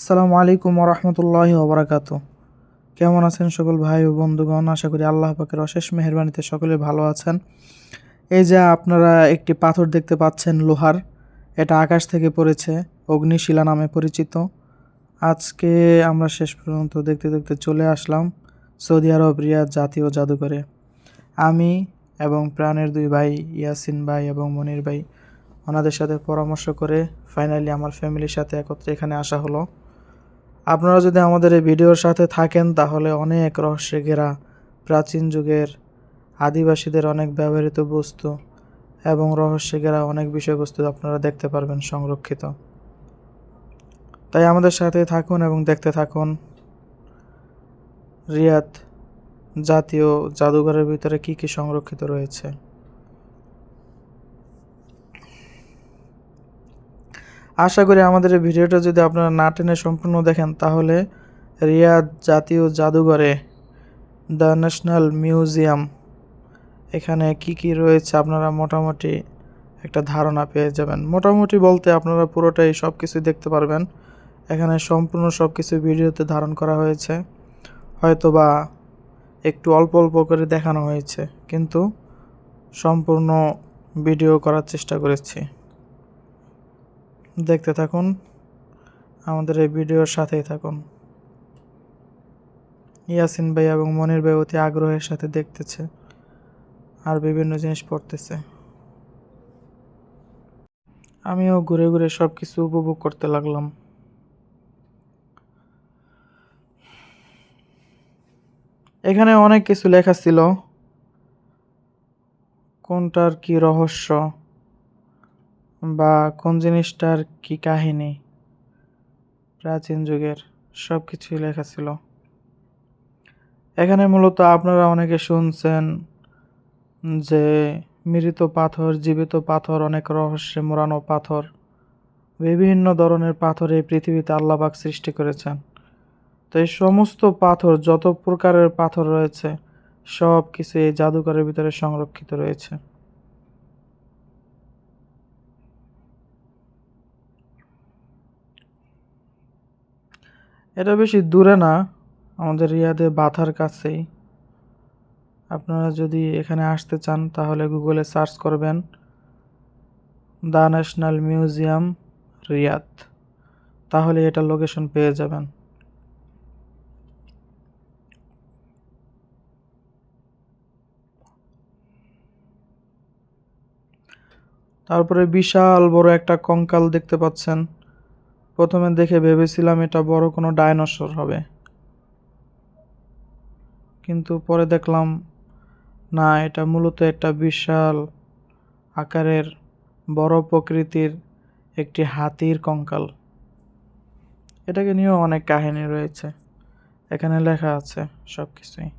আসসালামু আলাইকুম রহমতুল্লাহ ওবরাকাতু। কেমন আছেন সকল ভাই ও বন্ধুগণ? আশা করি আল্লাহ পাকের অশেষ মেহরবানিতে সকলে ভালো আছেন। এই যে আপনারা একটি পাথর দেখতে পাচ্ছেন লোহার, এটা আকাশ থেকে পড়েছে, অগ্নিশিলা নামে পরিচিত। আজকে আমরা শেষ পর্যন্ত দেখতে দেখতে চলে আসলাম সৌদি আরব, রিয়াদ জাতীয় জাদুঘরে। আমি এবং প্রাণের দুই ভাই, ইয়াসিন ভাই এবং মনির ভাই, ওনাদের সাথে পরামর্শ করে ফাইনালি আমার ফ্যামিলির সাথে একত্রে এখানে আসা হলো। আপনারা যদি আমাদের এই ভিডিওর সাথে থাকেন, তাহলে অনেক রহস্যে ঘেরা প্রাচীন যুগের আদিবাসীদের অনেক ব্যবহৃত বস্তু এবং রহস্যে ঘেরা অনেক বিষয়বস্তু আপনারা দেখতে পারবেন সংরক্ষিত। তাই আমাদের সাথে থাকুন এবং দেখতে থাকুন রিয়াদ জাতীয় জাদুঘরের ভিতরে কি কি সংরক্ষিত রয়েছে। আশা করি আমাদের এই ভিডিওটা যদি আপনারা না টেনে সম্পূর্ণ দেখেন, তাহলে রিয়াদ জাতীয় জাদুঘরে দ্য ন্যাশনাল মিউজিয়াম। এখানে কি কি রয়েছে আপনারা মোটামুটি একটা ধারণা পেয়ে যাবেন। মোটামুটি বলতে আপনারা পুরোটাই সব কিছু দেখতে পারবেন। এখানে সম্পূর্ণ সব কিছু ভিডিওতে ধারণ করা হয়েছে। হয়তো বা একটু অল্প অল্প করে দেখানো হয়েছে, কিন্তু সম্পূর্ণ ভিডিও করার চেষ্টা করেছি। দেখতে থাকুন। আমাদের এই ভিডিওর সাথেই থাকুন। ইয়াসিন ভাই এবং মনির ভাই অতি আগ্রহের সাথে দেখতেছে আর বিভিন্ন জিনিস পড়তেছে। আমিও ঘুরে ঘুরে সব কিছু উপভোগ করতে লাগলাম। এখানে অনেক কিছু লেখা ছিল। কোনটার কি রহস্য? বা কোন জিনিসটার কি কাহিনী? প্রাচীন যুগের সব কিছুই লেখা ছিল। এখানে মূলত আপনারা অনেকে শুনছেন যে মৃত পাথর, জীবিত পাথর, অনেক রহস্যে মোড়ানো পাথর, বিভিন্ন ধরনের পাথর এই পৃথিবীতে আল্লাহবাক সৃষ্টি করেছেন। তো এই সমস্ত পাথর, যত প্রকারের পাথর রয়েছে সব কিছু এই জাদুঘরের ভিতরে সংরক্ষিত রয়েছে। এটা বেশি দূরে না, আমাদের রিয়াদে বাথার কাছেই। আপনারা যদি এখানে আসতে চান, তাহলে গুগলে সার্চ করবেন, দ্য ন্যাশনাল মিউজিয়াম রিয়াদ। তাহলে এটা লোকেশন পেয়ে যাবেন। তারপরে বিশাল বড় একটা কঙ্কাল দেখতে পাচ্ছেন। প্রথমে দেখে ভেবেছিলাম এটা বড় কোনো ডায়নোসর হবে। কিন্তু পরে দেখলাম, না, এটা মূলত একটা বিশাল আকারের বড় প্রকৃতির একটি হাতির কঙ্কাল। এটাকে নিয়েও অনেক কাহিনী রয়েছে। এখানে লেখা আছে সব কিছুই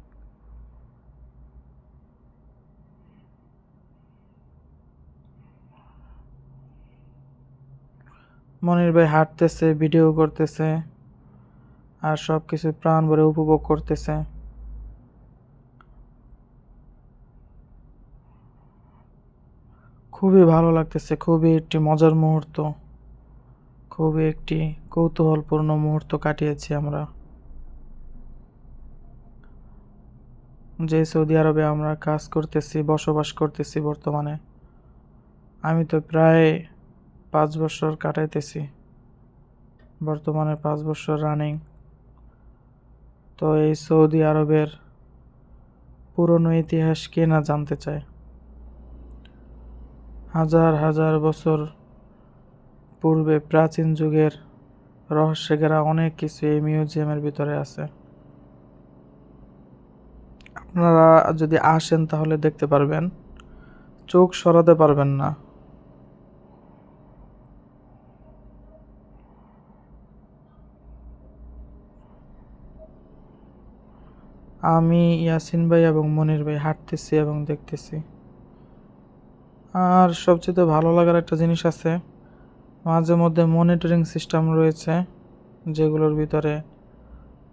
মনির ভাই হাঁটতেছে, ভিডিও করতেছে আর সব কিছু প্রাণ ভরে উপভোগ করতেছে। খুবই ভালো লাগতেছে, খুবই একটি মজার মুহূর্ত, খুবই একটি কৌতূহলপূর্ণ মুহূর্ত কাটিয়েছি আমরা। যে সৌদি আরবে আমরা কাজ করতেছি, বসবাস করতেছি বর্তমানে, আমি তো প্রায় পাঁচ বছর কাটাইতেছি। বর্তমানে পাঁচ বছর রানিং তো এই সৌদি আরবের পুরনো ইতিহাস কে না জানতে চায়? হাজার হাজার বছর পূর্বে প্রাচীন যুগের রহস্যে ঘেরা অনেক কিছু এই মিউজিয়ামের ভিতরে আছে। আপনারা যদি আসেন তাহলে দেখতে পারবেন। চোখ সরাতে পারবেন না। আমি, ইয়াসিন ভাই এবং মনির ভাই হাঁটতেছি এবং দেখতেছি। আর সবচেয়ে ভালো লাগার একটা জিনিস আছে, মাঝে মধ্যে মনিটরিং সিস্টেম রয়েছে, যেগুলোর ভিতরে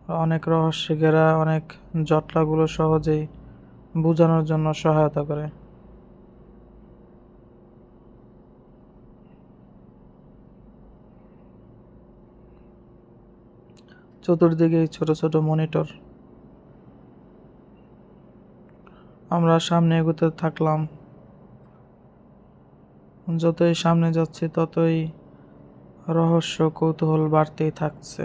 অনেক রহস্য ঘেরা, অনেক জটলাগুলো সহজেই বোঝানোর জন্য সহায়তা করে। চতুর্দিকে ছোট ছোট মনিটর আমরা সামনে এগোতে থাকলাম। যতই সামনে যাচ্ছি, ততই রহস্য কৌতূহল বাড়তেই থাকছে।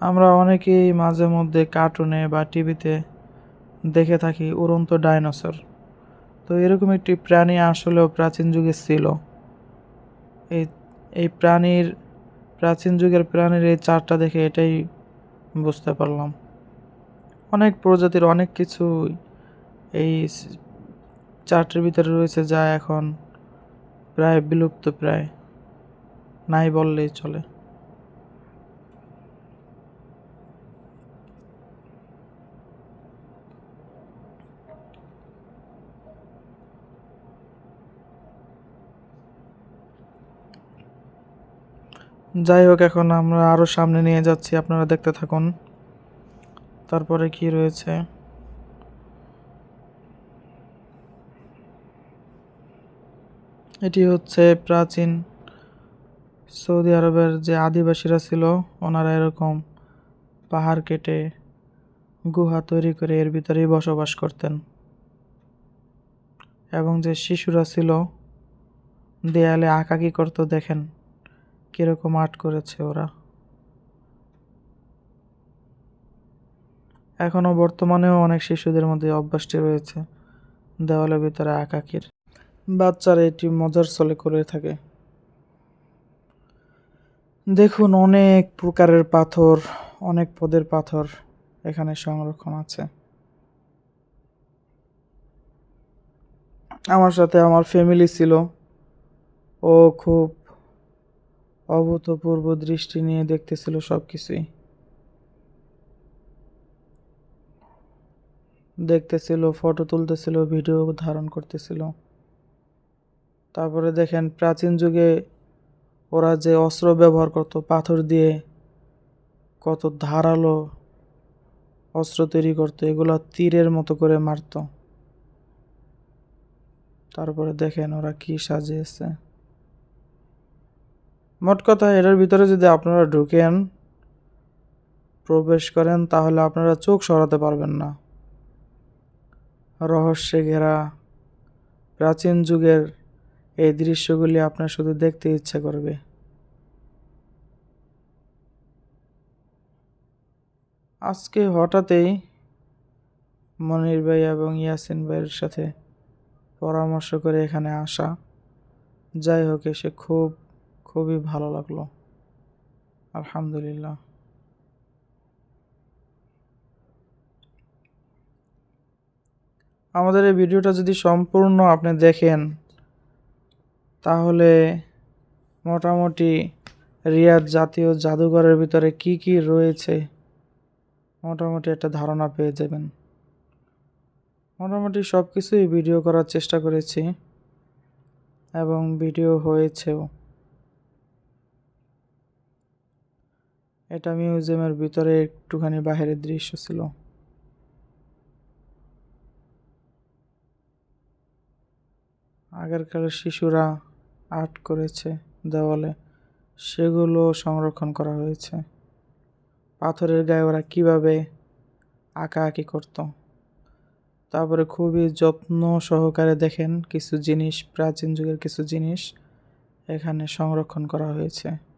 আমরা অনেকেই মাঝে মধ্যে কার্টুনে বা টিভিতে দেখে থাকি উড়ন্ত ডাইনোসর। তো এরকম একটি প্রাণী আসলেও প্রাচীন যুগে ছিল। এই এই প্রাণীর, প্রাচীন যুগের প্রাণীর এই চারটা দেখে এটাই বুঝতে পারলাম। অনেক প্রজাতির অনেক কিছু এই চার্টের ভিতরে রয়েছে যা এখন প্রায় বিলুপ্ত প্রায়। নাই বললেই চলে। যাই হোক, এখন আমরা আরও সামনে নিয়ে যাচ্ছি। আপনারা দেখতে থাকুন। তারপরে কি রয়েছে? এটি হচ্ছে প্রাচীন সৌদি আরবের যে আদিবাসীরা ছিল, ওনারা এরকম পাহাড় কেটে গুহা তৈরি করে এর ভিতরেই বসবাস করতেন। এবং যে শিশুরা ছিল, দেয়ালে আঁকাকি করতো দেখেন। কীরকম আর্ট করেছে ওরা? এখনও বর্তমানেও অনেক শিশুদের মধ্যে অভ্যাসটি রয়েছে। দেওয়ালের ভিতরে আঁকাকির। বাচ্চারা এটি মজার চলে করে থাকে। দেখুন, অনেক প্রকারের পাথর, অনেক পদের পাথর এখানে সংরক্ষণ আছে। আমার সাথে আমার ফ্যামিলি ছিল। ও খুব অভূতপূর্ব দৃষ্টি নিয়ে দেখতেছিল সব কিছুই দেখতেছিল, ফটো তুলতেছিল, ভিডিও ধারণ করতেছিল। তারপরে দেখেন, প্রাচীন যুগে ওরা যে অস্ত্র ব্যবহার করতো, পাথর দিয়ে কত ধারালো অস্ত্র তৈরি করতো, এগুলো তীরের মতো করে মারতো। তারপরে দেখেন ওরা কি সাজিয়েছে। মোট কথা, এটার ভিতরে যদি আপনারা ঢুকেন, প্রবেশ করেন, তাহলে আপনারা চোখ সরাতে পারবেন না। রহস্যে ঘেরা, প্রাচীন যুগের এই দৃশ্যগুলি আপনার শুধু দেখতে ইচ্ছে করবে। আজকে হঠাৎই মনির ভাই এবং ইয়াসিন ভাইয়ের সাথে পরামর্শ করে এখানে আসা। যাই হোক, এসে খুব খুবই ভালো লাগল। আলহামদুলিল্লাহ। আমাদের এই ভিডিওটা যদি সম্পূর্ণ আপনি দেখেন, তাহলে মোটামুটি রিয়াদ জাতীয় জাদুঘরের ভিতরে কি কি রয়েছে, মোটামুটি একটা ধারণা পেয়ে যাবেন। মোটামুটি সব কিছুই ভিডিও করার চেষ্টা করেছি এবং ভিডিও হয়েছেও। এটা মিউজিয়ামের ভিতরে একটুখানি বাইরের দৃশ্য ছিল। আগেরকালের শিশুরা আর্ট করেছে দেওয়ালে, সেগুলো সংরক্ষণ করা হয়েছে। পাথরের গায়ে ওরা কীভাবে আঁকাআঁকি করতো। তারপরে খুবই যত্ন সহকারে দেখেন কিছু জিনিস, প্রাচীন যুগের কিছু জিনিস এখানে সংরক্ষণ করা হয়েছে।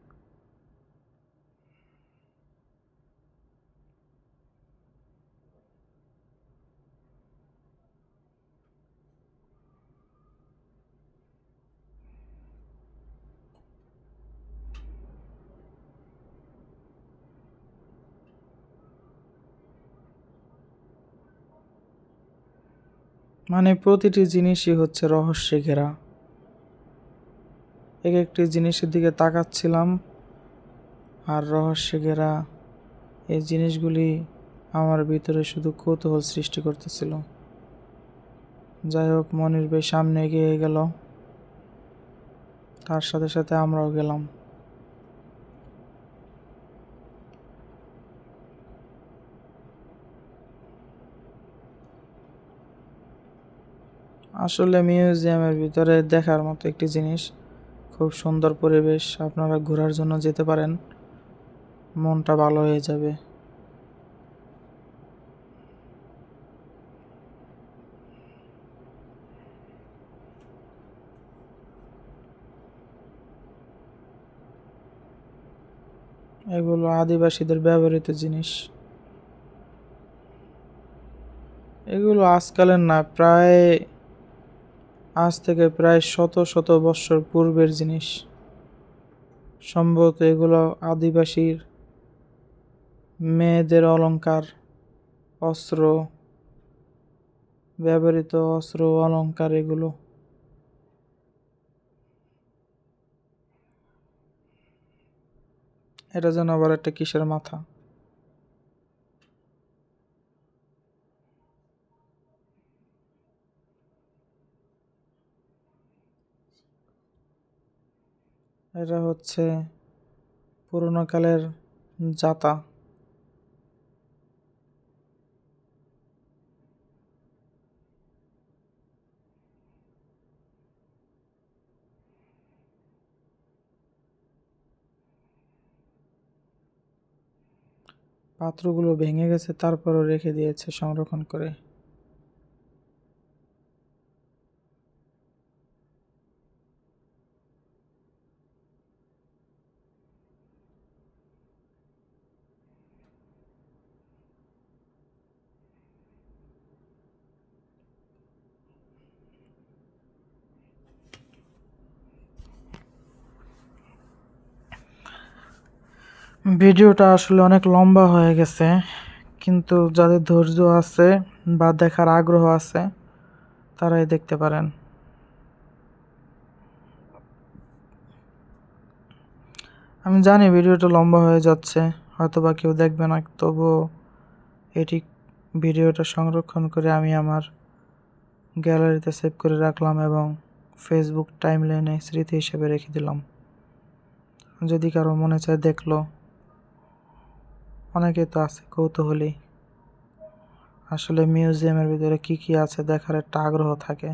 মানে প্রতিটি জিনিসই হচ্ছে রহস্যে ঘেরা। এক একটি জিনিসের দিকে তাকাচ্ছিলাম আর রহস্যে ঘেরা এই জিনিসগুলি আমার ভিতরে শুধু কৌতূহল সৃষ্টি করতেছিল। যাই হোক মনির ভাই সামনে এগিয়ে গেল। তার সাথে সাথে আমরাও গেলাম। আসলে মিউজিয়ামের ভিতরে দেখার মতো একটি জিনিস। খুব সুন্দর পরিবেশ, আপনারা ঘোরার জন্য যেতে পারেন। মনটা ভালো হয়ে যাবে। এগুলো আদিবাসীদের ব্যবহৃত জিনিস। এগুলো আজকালের না, প্রায় আজ থেকে প্রায় শত শত বৎসর পূর্বের জিনিস। সম্ভবত এগুলো আদিবাসীর মেয়েদের অলংকার, অস্ত্র, ব্যবহৃত অস্ত্র অলঙ্কার এগুলো। এটা যেন আবার একটা কিসের মাথা। এটা হচ্ছে পুরোনো কালের জাতা। পাত্রগুলো ভেঙে গেছে তারপরও রেখে দিয়েছে সংরক্ষণ করে। ভিডিওটা আসলে অনেক লম্বা হয়ে গেছে, কিন্তু যাদের ধৈর্য আছে বা দেখার আগ্রহ আছে, তারাই দেখতে পারেন। আমি জানি ভিডিওটা লম্বা হয়ে যাচ্ছে হয়তো বা কেউ দেখবে না, তবুও এটি ভিডিওটা সংরক্ষণ করে আমি আমার গ্যালারিতে সেভ করে রাখলাম এবং ফেসবুক টাইমলাইনে স্মৃতি হিসেবে রেখে দিলাম। যদি কারও মনে চায় দেখল অনেকে তো আছে, কৌতূহলী। আসলে মিউজিয়ামের ভিতরে কি কি আছে দেখার একটা আগ্রহ থাকে।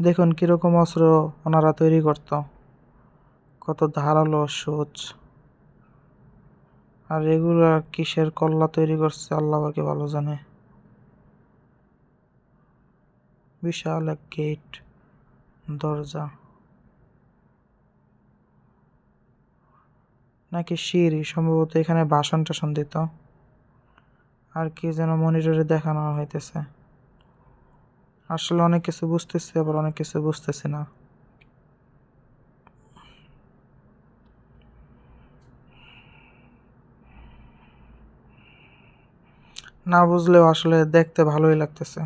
দেখুন কীরকম অস্ত্র ওনারা তৈরি করত। কত ধারালো সূচ। আর এগুলো কিসের কল্লা তৈরি করছে, আল্লাহ বাকি ভালো জানে। বিশাল এক গেট, দরজা। নাকি সিঁড়ি? সম্ভবত এখানে ভাষণ টাসন দিত। আর কি যেন মনিটরে দেখানো হইতেছে। আসলে অনেক কিছু বুঝতেছি, আবার অনেক কিছু বুঝতেছি না। না বুঝলেও আসলে দেখতে ভালোই লাগতেছে।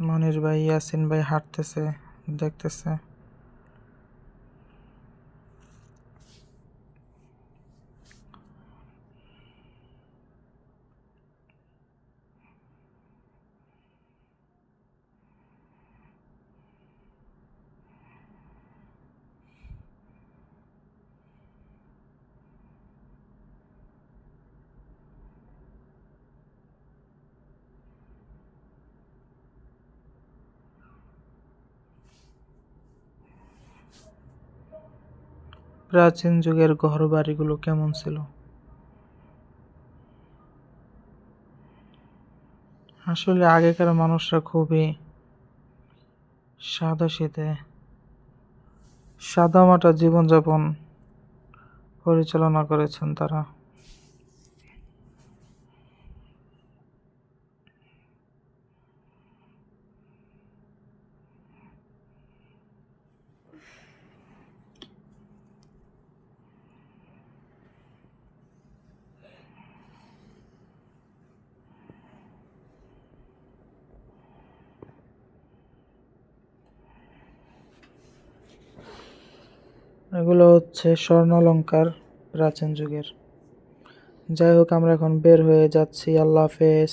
মনির ভাই, ইয়াসিন ভাই হাঁটতেছে, দেখতেছে। প্রাচীন যুগের ঘর বাড়িগুলো কেমন ছিল? আসলে আগেকার মানুষরা খুবই সাদা শীতে, সাদামাটা জীবনযাপন পরিচালনা করেছেন তারা। এগুলো হচ্ছে স্বর্ণালঙ্কার প্রাচীন যুগের। যাই হোক আমরা এখন বের হয়ে যাচ্ছি। আল্লাহ হাফেজ।